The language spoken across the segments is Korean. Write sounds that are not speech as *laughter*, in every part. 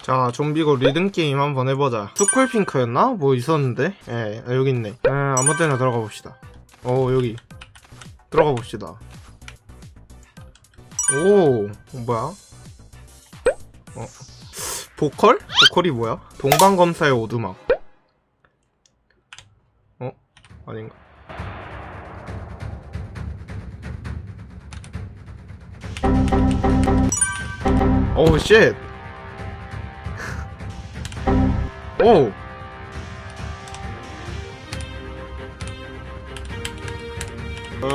자, 좀비고 리듬 게임 한번 해보자. 스콜핑크였나? 뭐 있었는데? 예, 아, 여기 있네. 에, 아무 때나 들어가 봅시다. 어, 여기. 들어가 봅시다. 오, 뭐야? 어, 보컬? 보컬이 뭐야? 동방검사의 오두막. 어? 아닌가? 오우, 쉣! 오! 오.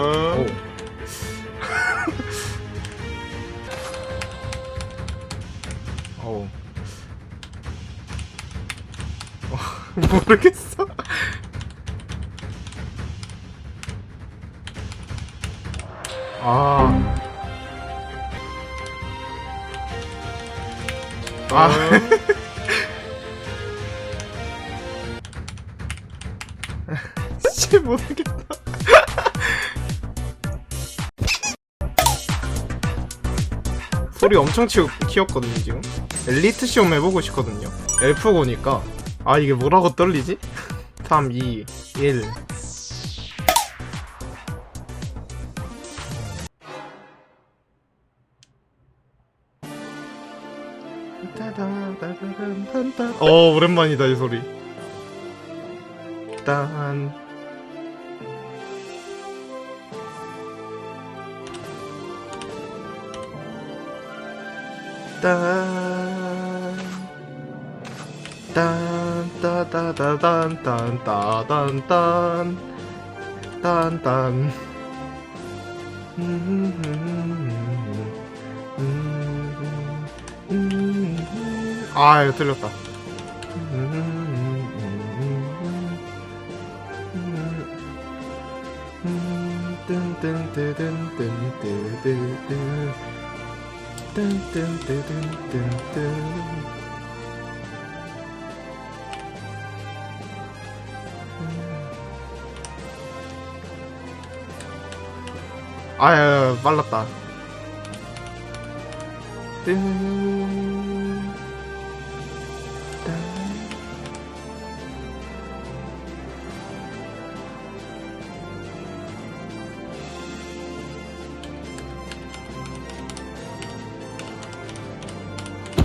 어우. *laughs* 어, *laughs* 모르겠어. 아. 아. *laughs* 씨 모르겠다. 소리 엄청 치, 키웠거든요 지금. 엘리트 시험 해보고 싶거든요. 엘프고니까 아 이게 뭐라고 떨리지? 3, 2, 1. 어 오랜만이다 이 소리. 딴. 딴. 딴, 따다다단, 딴, 따단, 딴. 딴, 딴. 음, 음, 음, 음, 음. 아, 이거 틀렸다. 아유 빨랐다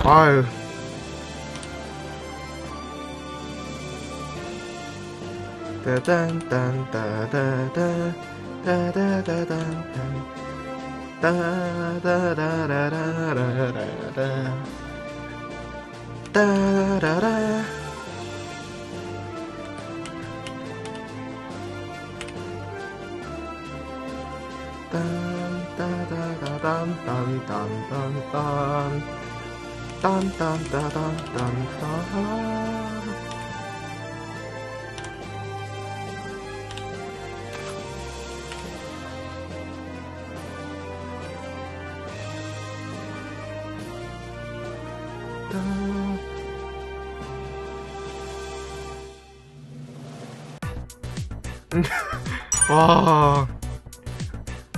아유. 따단딴따다다 따다다단딴 따다다라라라라라 따라라 딴따다다단딴딴딴딴 딴딴따단딴딴 *laughs* 와.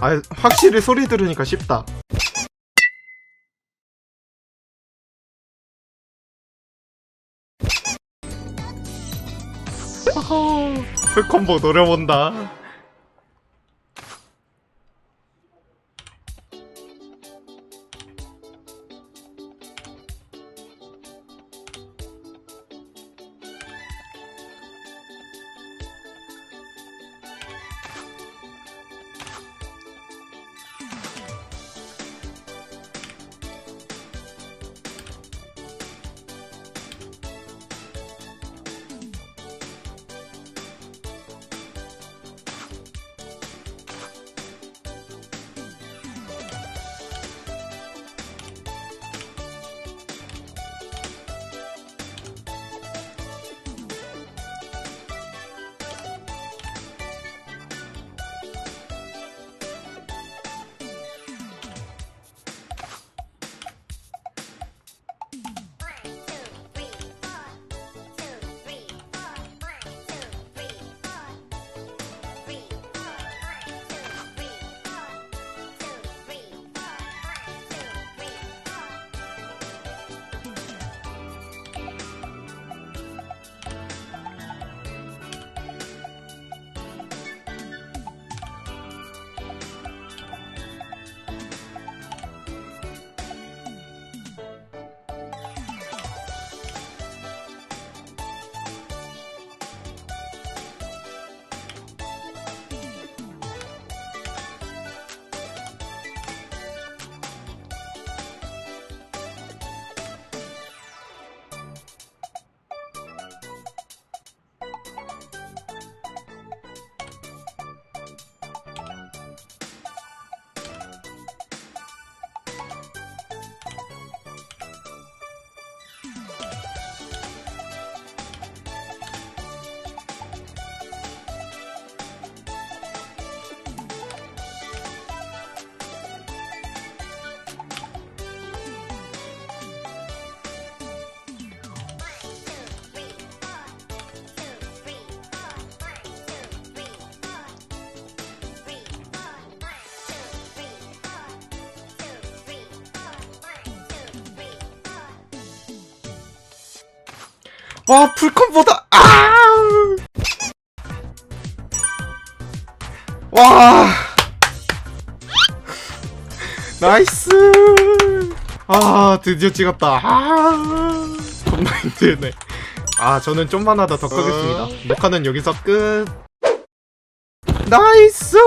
아, 확실히 소리 들으니까 쉽다. 풀콤보 노려본다. 와 풀컴보다 아! 와! 나이스! 아 드디어 찍었다. 아 겁나 *laughs* 힘드네. 아 저는 좀만 하다 더 끄겠습니다. 녹화는 여기서 끝. 나이스!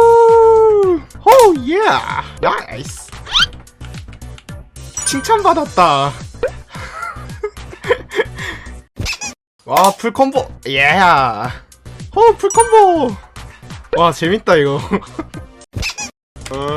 오예! 나이스! 칭찬받았다 와 풀콤보 예. 어 풀콤보 와 재밌다 이거 *laughs* 어.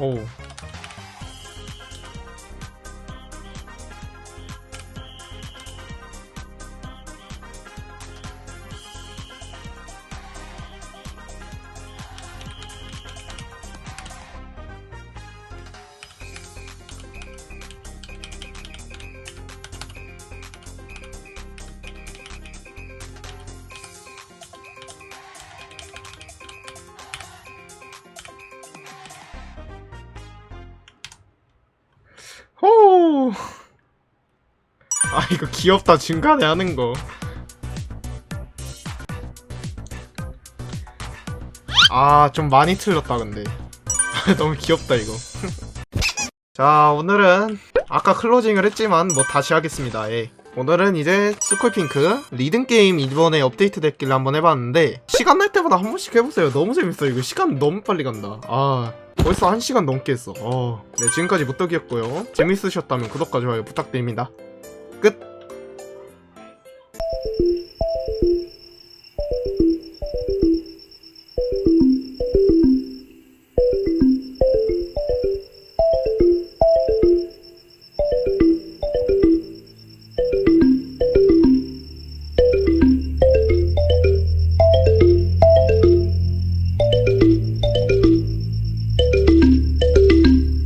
오. 아 이거 귀엽다 중간에 하는 거. 아 좀 많이 틀렸다 근데. *laughs* 너무 귀엽다 이거. *laughs* 자 오늘은 아까 클로징을 했지만 뭐 다시 하겠습니다. 예. 오늘은 이제 스콜핑크 리듬 게임 이번에 업데이트 됐길래 한번 해봤는데 시간 날 때마다 한 번씩 해보세요. 너무 재밌어 이거 시간 너무 빨리 간다. 아 벌써 한 시간 넘게 했어. 어. 네 지금까지 무떡이었고요. 재밌으셨다면 구독과 좋아요 부탁드립니다.